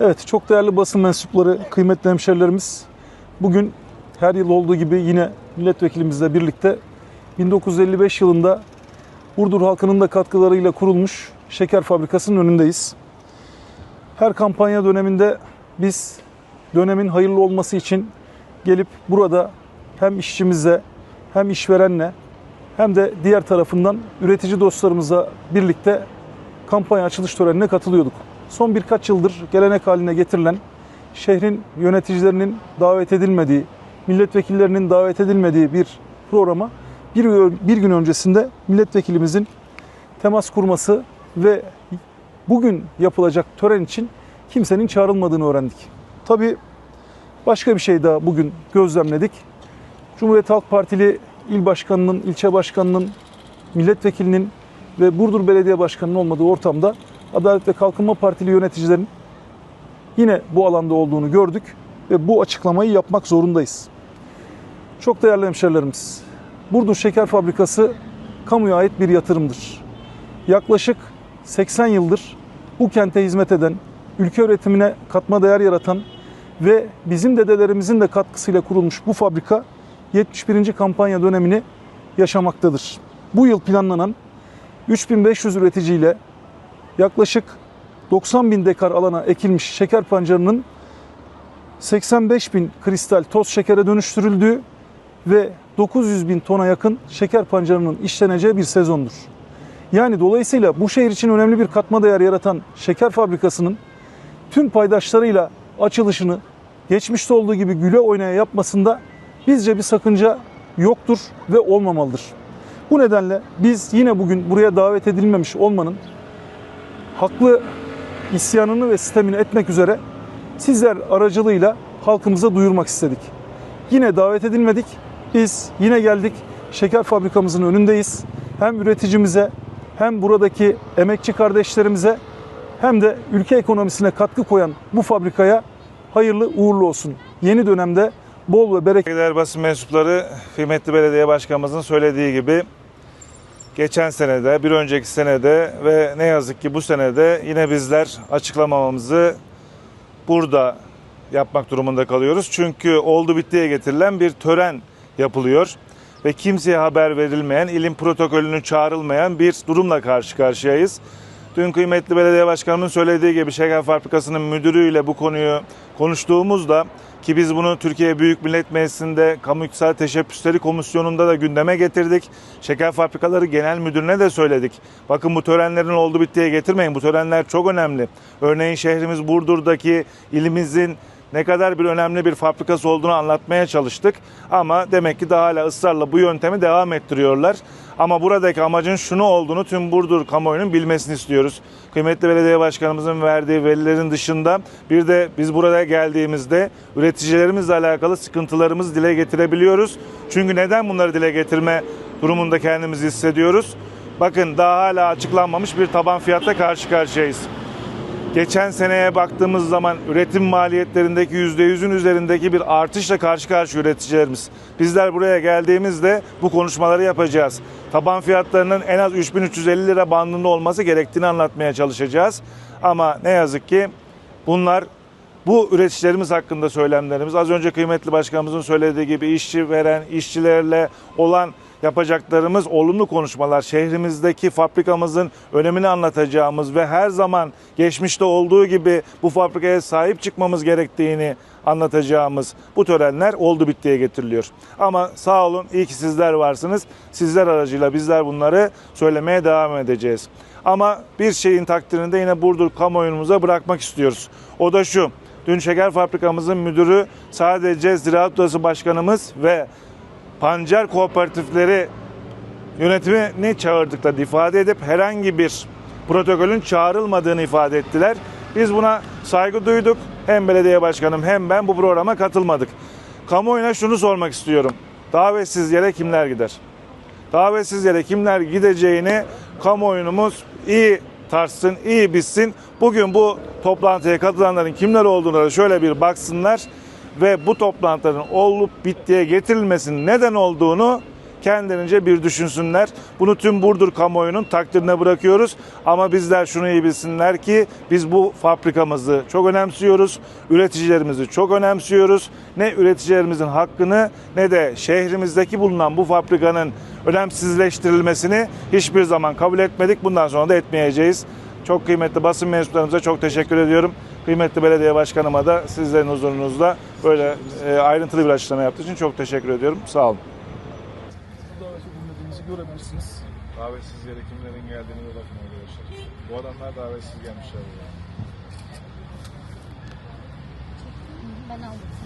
Evet, çok değerli basın mensupları, kıymetli hemşerilerimiz. Bugün her yıl olduğu gibi yine milletvekilimizle birlikte 1955 yılında Burdur halkının da katkılarıyla kurulmuş şeker fabrikasının önündeyiz. Her kampanya döneminde biz dönemin hayırlı olması için gelip burada hem işçimize hem işverenle hem de diğer tarafından üretici dostlarımızla birlikte kampanya açılış törenine katılıyorduk. Son birkaç yıldır gelenek haline getirilen şehrin yöneticilerinin davet edilmediği, milletvekillerinin davet edilmediği bir programa bir, bir gün öncesinde milletvekilimizin temas kurması ve bugün yapılacak tören için kimsenin çağrılmadığını öğrendik. Tabii başka bir şey daha bugün gözlemledik. Cumhuriyet Halk Partili il başkanının, ilçe başkanının, milletvekilinin ve Burdur Belediye Başkanı'nın olmadığı ortamda Adalet ve Kalkınma Partili yöneticilerin yine bu alanda olduğunu gördük ve bu açıklamayı yapmak zorundayız. Çok değerli hemşerilerimiz, Burdur Şeker Fabrikası kamuya ait bir yatırımdır. Yaklaşık 80 yıldır bu kente hizmet eden, ülke üretimine katma değer yaratan ve bizim dedelerimizin de katkısıyla kurulmuş bu fabrika 71. kampanya dönemini yaşamaktadır. Bu yıl planlanan 3500 üreticiyle yaklaşık 90 bin dekar alana ekilmiş şeker pancarının 85 bin kristal toz şekere dönüştürüldüğü ve 900 bin tona yakın şeker pancarının işleneceği bir sezondur. Yani dolayısıyla bu şehir için önemli bir katma değer yaratan şeker fabrikasının tüm paydaşlarıyla açılışını geçmişte olduğu gibi güle oynaya yapmasında bizce bir sakınca yoktur ve olmamalıdır. Bu nedenle biz yine bugün buraya davet edilmemiş olmanın haklı isyanını ve sistemini etmek üzere sizler aracılığıyla halkımıza duyurmak istedik. Yine davet edilmedik. Biz yine geldik. Şeker fabrikamızın önündeyiz. Hem üreticimize hem buradaki emekçi kardeşlerimize hem de ülke ekonomisine katkı koyan bu fabrikaya hayırlı uğurlu olsun. Yeni dönemde bol ve bereketli basın mensupları, kıymetli belediye başkanımızın söylediği gibi geçen senede, bir önceki senede ve ne yazık ki bu senede yine bizler açıklamamamızı burada yapmak durumunda kalıyoruz. Çünkü oldu bittiye getirilen bir tören yapılıyor ve kimseye haber verilmeyen, ilim protokolünü çağrılmayan bir durumla karşı karşıyayız. Dün kıymetli belediye başkanımın söylediği gibi şeker fabrikasının müdürüyle bu konuyu konuştuğumuzda ki biz bunu Türkiye Büyük Millet Meclisi'nde Kamu İktisadi Teşebbüsleri Komisyonu'nda da gündeme getirdik. Şeker Fabrikaları Genel Müdürüne de söyledik. Bakın bu törenlerin oldu bittiye getirmeyin. Bu törenler çok önemli. Örneğin şehrimiz Burdur'daki ilimizin ne kadar bir önemli bir fabrikası olduğunu anlatmaya çalıştık. Ama demek ki daha hala ısrarla bu yöntemi devam ettiriyorlar. Ama buradaki amacın şunu olduğunu tüm Burdur kamuoyunun bilmesini istiyoruz. Kıymetli belediye başkanımızın verdiği verilerin dışında bir de biz buraya geldiğimizde üreticilerimizle alakalı sıkıntılarımızı dile getirebiliyoruz. Çünkü neden bunları dile getirme durumunda kendimizi hissediyoruz? Bakın daha hala açıklanmamış bir taban fiyatta karşı karşıyayız. Geçen seneye baktığımız zaman üretim maliyetlerindeki %100'ün üzerindeki bir artışla karşı karşı üreticilerimiz. Bizler buraya geldiğimizde bu konuşmaları yapacağız. Taban fiyatlarının en az 3350 lira bandında olması gerektiğini anlatmaya çalışacağız. Ama ne yazık ki bunlar bu üreticilerimiz hakkında söylemlerimiz az önce kıymetli başkanımızın söylediği gibi işçi veren işçilerle olan yapacaklarımız olumlu konuşmalar. Şehrimizdeki fabrikamızın önemini anlatacağımız ve her zaman geçmişte olduğu gibi bu fabrikaya sahip çıkmamız gerektiğini anlatacağımız bu törenler oldu bittiye getiriliyor. Ama sağ olun iyi ki sizler varsınız. Sizler aracıyla bizler bunları söylemeye devam edeceğiz. Ama bir şeyin takdirinde yine Burdur kamuoyumuza bırakmak istiyoruz. O da şu. Dün şeker fabrikamızın müdürü sadece Ziraat Odası Başkanımız ve pancar kooperatifleri yönetimini çağırdıklarını ifade edip herhangi bir protokolün çağrılmadığını ifade ettiler. Biz buna saygı duyduk. Hem belediye başkanım hem ben bu programa katılmadık. Kamuoyuna şunu sormak istiyorum. Davetsiz yere kimler gider? Davetsiz yere kimler gideceğini kamuoyunumuz iyi tartsın, iyi bilsin. Bugün bu toplantıya katılanların kimler olduğuna da şöyle bir baksınlar ve bu toplantıların olup bittiye getirilmesinin neden olduğunu kendilerince bir düşünsünler. Bunu tüm Burdur kamuoyunun takdirine bırakıyoruz. Ama bizler şunu iyi bilsinler ki biz bu fabrikamızı çok önemsiyoruz. Üreticilerimizi çok önemsiyoruz. Ne üreticilerimizin hakkını ne de şehrimizdeki bulunan bu fabrikanın önemsizleştirilmesini hiçbir zaman kabul etmedik. Bundan sonra da etmeyeceğiz. Çok kıymetli basın mensuplarımıza çok teşekkür ediyorum. Kıymetli belediye başkanıma da sizlerin huzurunuzda böyle e, ayrıntılı bir açıklama yaptığı için çok teşekkür ediyorum. Sağ olun. Davet edilmediğinizi görebilirsiniz. Davetsiz yere kimlerin geldiğini de bakın arkadaşlar. Bu adamlar davetsiz gelmişler. Ben aldım.